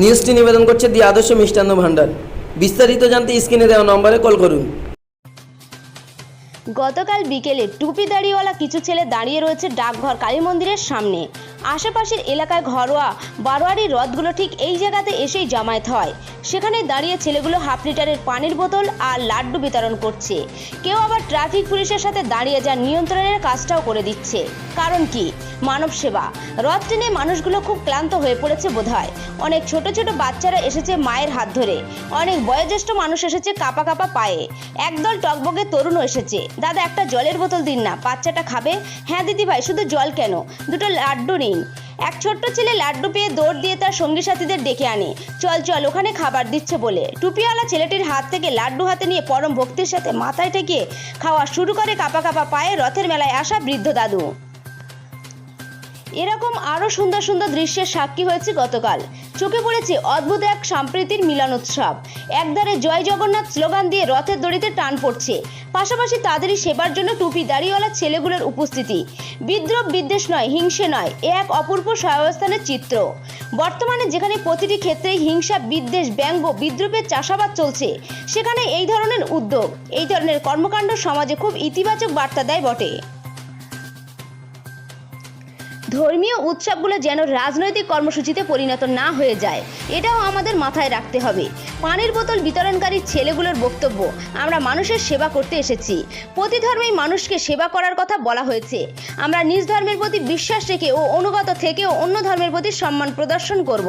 নিউজটি নিবেদন করছে দি আদর্শ মিষ্টান্ন ভাণ্ডার। বিস্তারিত জানতে স্ক্রিনে দেওয়া নম্বরে কল করুন। গতকাল বিকেলে টুপি দাড়িওয়ালা কিছু ছেলে দাঁড়িয়ে রয়েছে ডাকঘর কালী মন্দিরের সামনে। আশেপাশের এলাকায় ঘরোয়া বারোয়ারি রথগুলো ঠিক এই জায়গাতে এসেই জামায়াত হয়। সেখানে দাঁড়িয়ে ছেলেগুলো হাফ লিটারের পানির বোতল আর লাড্ডু বিতরণ করছে। কেউ আবার ট্রাফিক পুলিশের সাথে দাঁড়িয়ে যা নিয়ন্ত্রণের কাজটাও করে দিচ্ছে। কারণ কি? মানব সেবা। রথ টেনে মানুষগুলো খুব ক্লান্ত হয়ে পড়েছে বোধহয়। অনেক ছোট ছোট বাচ্চারা এসেছে মায়ের হাত ধরে। অনেক বয়োজ্যেষ্ঠ মানুষ এসেছে কাপা কাপা পায়ে। একদল টকবগে তরুণ এসেছে। দাদা, একটা জলের বোতল দিন না, বাচ্চাটা খাবে? হ্যাঁ দিদি ভাই শুধু জল কেন? দুটো লাড্ডু নিন। এক ছোট্ট ছেলে লাড্ডু পেয়ে দৌড় দিয়ে তার সঙ্গী সাথীদের ডেকে আনে। চল চল, ওখানে খাবার দিচ্ছে বলে। টুপিওয়ালা ছেলেটির হাত থেকে লাড্ডু হাতে নিয়ে পরম ভক্তির সাথে মাথায় ঠেকিয়ে খাওয়া শুরু করে কাপা কাপা পায়ে রথের মেলায় আসা বৃদ্ধ দাদু। এরকম আরও সুন্দর সুন্দর দৃশ্যের সাক্ষী হয়েছে গতকাল। চোখে পড়েছে অদ্ভুত এক সম্প্রীতির মিলন উৎসব একধারে জয় জগন্নাথ স্লোগান দিয়ে রথের দড়িতে টান পড়ছে। পাশাপাশি তাদেরই সেবার জন্য টুপি দাড়িওয়ালা ছেলেগুলোর উপস্থিতি। বিদ্রোহ বিদ্বেষ নয়, হিংসে নয়, এ এক অপূর্ব সহাবস্থানের চিত্র। বর্তমানে যেখানে প্রতিটি ক্ষেত্রেই হিংসা, বিদ্বেষ, ব্যঙ্গ, বিদ্রোহের চাষাবাদ চলছে, সেখানে এই ধরনের উদ্যোগ, এই ধরনের কর্মকাণ্ড সমাজে খুব ইতিবাচক বার্তা দেয় বটে। ধর্মীয় উৎসবগুলো যেন রাজনৈতিক কর্মসূচিতে পরিণত না হয়ে যায়, এটাও আমাদের মাথায় রাখতে হবে। পানির বোতল বিতরণকারী ছেলেগুলোর বক্তব্য, আমরা মানুষের সেবা করতে এসেছি। প্রতি ধর্মেই মানুষকে সেবা করার কথা বলা হয়েছে। আমরা নিজ ধর্মের প্রতি বিশ্বাস রেখে ও অনুগত থেকেও অন্য ধর্মের প্রতি সম্মান প্রদর্শন করব।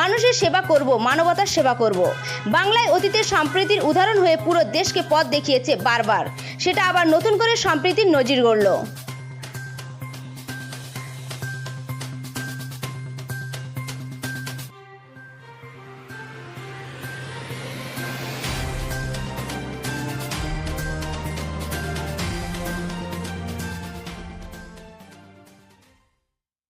মানুষের সেবা করব, মানবতার সেবা করব। বাংলায় অতীতের সম্প্রীতির উদাহরণ হয়ে পুরো দেশকে পথ দেখিয়েছে বারবার। সেটা আবার নতুন করে সম্প্রীতির নজির গড়ল।